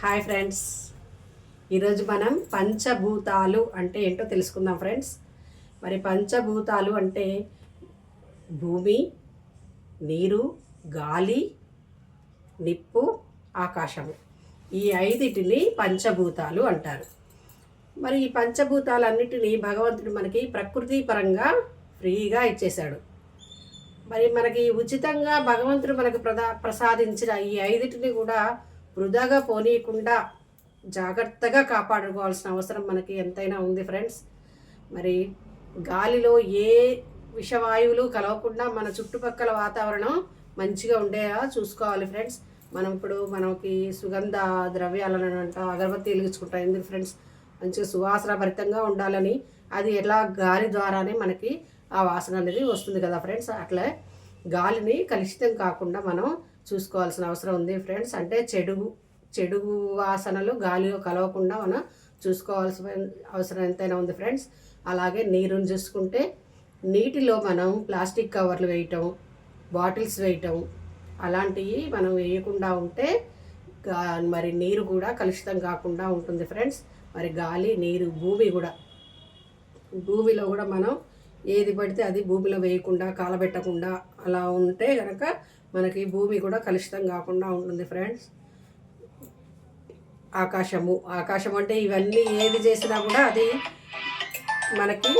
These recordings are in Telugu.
Hi friends. ఈరోజు మనం పంచభూతాలు అంటే ఏంటో తెలుసుకుందాం ఫ్రెండ్స్. మరి పంచభూతాలు అంటే భూమి నీరు గాలి నిప్పు ఆకాశము. ఈ ఐదిటిని పంచభూతాలు అంటారు. మరి ఈ పంచభూతాలన్నిటినీ భగవంతుడు మనకి ప్రకృతి పరంగా ఫ్రీగా ఇచ్చేశాడు. మరి మనకి ఉచితంగా భగవంతుడు మనకు ప్రదా ప్రసాదించిన ఈ ఐదిటిని కూడా వృధాగా పోనీయకుండా జాగ్రత్తగా కాపాడుకోవాల్సిన అవసరం మనకి ఎంతైనా ఉంది ఫ్రెండ్స్. మరి గాలిలో ఏ విషవాయువులు కలవకుండా మన చుట్టుపక్కల వాతావరణం మంచిగా ఉండేలా చూసుకోవాలి ఫ్రెండ్స్. మనం ఇప్పుడు మనకి సుగంధ ద్రవ్యాలను అంట అగరబత్తి వెలిగించుకుంటాం ఎందుకు ఫ్రెండ్స్? మంచిగా సువాసన భరితంగా ఉండాలని అది ఎలా గాలి ద్వారానే మనకి ఆ వాసన అనేది వస్తుంది కదా ఫ్రెండ్స్. అట్లే గాలిని కలుషితం కాకుండా మనం చూసుకోవాల్సిన అవసరం ఉంది ఫ్రెండ్స్. అంటే చెడు చెడు వాసనలు గాలిలో కలవకుండా మనం చూసుకోవాల్సిన అవసరం ఎంతైనా ఉంది ఫ్రెండ్స్. అలాగే నీరుని చూసుకుంటే నీటిలో మనం ప్లాస్టిక్ కవర్లు వేయటం బాటిల్స్ వేయటం అలాంటివి మనం వేయకుండా ఉంటే మరి నీరు కూడా కలుషితం కాకుండా ఉంటుంది ఫ్రెండ్స్. మరి గాలి నీరు భూమి కూడా భూమిలో కూడా మనం ఏది పడితే అది భూమిలో వేయకుండా కాలబెట్టకుండా అలా ఉంటే కనుక మనకి భూమి కూడా కలుషితం కాకుండా ఉంటుంది ఫ్రెండ్స్. ఆకాశము ఆకాశం అంటే ఇవన్నీ ఏది చేసినా కూడా అది మనకి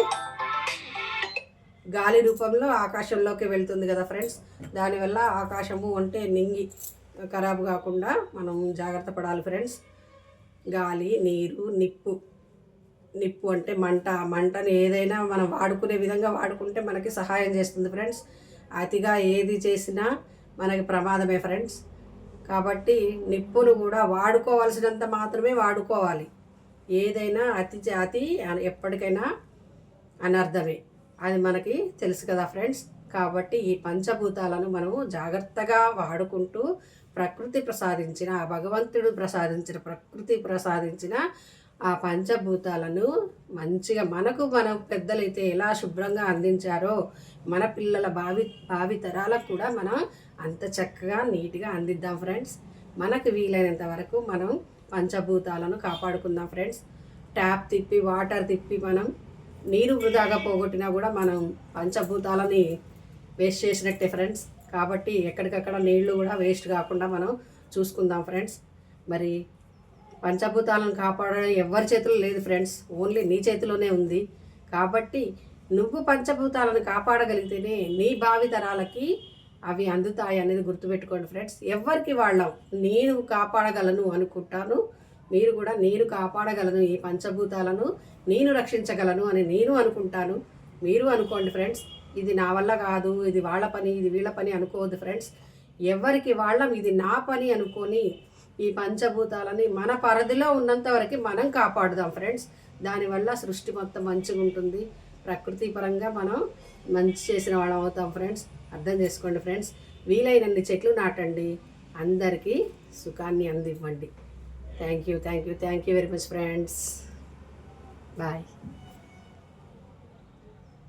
గాలి రూపంలో ఆకాశంలోకి వెళ్తుంది కదా ఫ్రెండ్స్. దానివల్ల ఆకాశము అంటే నింగి ఖరాబ్ కాకుండా మనం జాగ్రత్త పడాలి ఫ్రెండ్స్. గాలి నీరు నిప్పు నిప్పు అంటే మంట. మంటని ఏదైనా మనం వాడుకునే విధంగా వాడుకుంటే మనకి సహాయం చేస్తుంది ఫ్రెండ్స్. అతిగా ఏది చేసినా మనకి ప్రమాదమే ఫ్రెండ్స్. కాబట్టి నిప్పును కూడా వాడుకోవాల్సినంత మాత్రమే వాడుకోవాలి. ఏదైనా అతి అతి ఎప్పటికైనా అనర్థమే. అది మనకి తెలుసు కదా ఫ్రెండ్స్. కాబట్టి ఈ పంచభూతాలను మనము జాగ్రత్తగా వాడుకుంటూ ప్రకృతి ప్రసాదించిన ఆ భగవంతుడు ప్రసాదించిన ప్రకృతి ప్రసాదించిన ఆ పంచభూతాలను మంచిగా మనకు మన పెద్దలైతే ఎలా శుభ్రంగా అందించారో మన పిల్లల భావి భావితరాలకు కూడా మనం అంత చక్కగా నీట్గా అందిద్దాం ఫ్రెండ్స్. మనకు వీలైనంత వరకు మనం పంచభూతాలను కాపాడుకుందాం ఫ్రెండ్స్. ట్యాప్ తిప్పి వాటర్ తిప్పి మనం నీరు వృధాగా పోగొట్టినా కూడా మనం పంచభూతాలని వేస్ట్ చేసినట్టే ఫ్రెండ్స్. కాబట్టి ఎక్కడికక్కడ నీళ్ళు కూడా వేస్ట్ కాకుండా మనం చూసుకుందాం ఫ్రెండ్స్. మరి పంచభూతాలను కాపాడడం ఎవరి చేతిలో లేదు ఫ్రెండ్స్. ఓన్లీ నీ చేతిలోనే ఉంది. కాబట్టి నువ్వు పంచభూతాలను కాపాడగలిగితేనే నీ భావి తరాలకి అవి అందుతాయి అనేది గుర్తుపెట్టుకోండి ఫ్రెండ్స్. ఎవరికి వాళ్ళం. నేను కాపాడగలను అనుకుంటాను. మీరు కూడా నేను కాపాడగలను ఈ పంచభూతాలను. నేను రక్షించగలను అని నేను అనుకుంటాను. మీరు అనుకోండి ఫ్రెండ్స్. ఇది నా వల్ల కాదు. ఇది వాళ్ళ పని. ఇది వీళ్ళ పని అనుకోవద్దు ఫ్రెండ్స్. ఎవరికి వాళ్ళం. ఇది నా పని అనుకొని ఈ పంచభూతాలని మన పరిధిలో ఉన్నంత వరకు మనం కాపాడుదాం ఫ్రెండ్స్. దానివల్ల సృష్టి మొత్తం మంచిగా ఉంటుంది. ప్రకృతి పరంగా మనం మంచి చేసిన వాళ్ళం అవుతాం ఫ్రెండ్స్. అర్థం చేసుకోండి ఫ్రెండ్స్. వీలైనన్ని చెట్లు నాటండి. అందరికీ సుఖాన్ని అందివ్వండి. Thank you thank you thank you very much friends. Bye.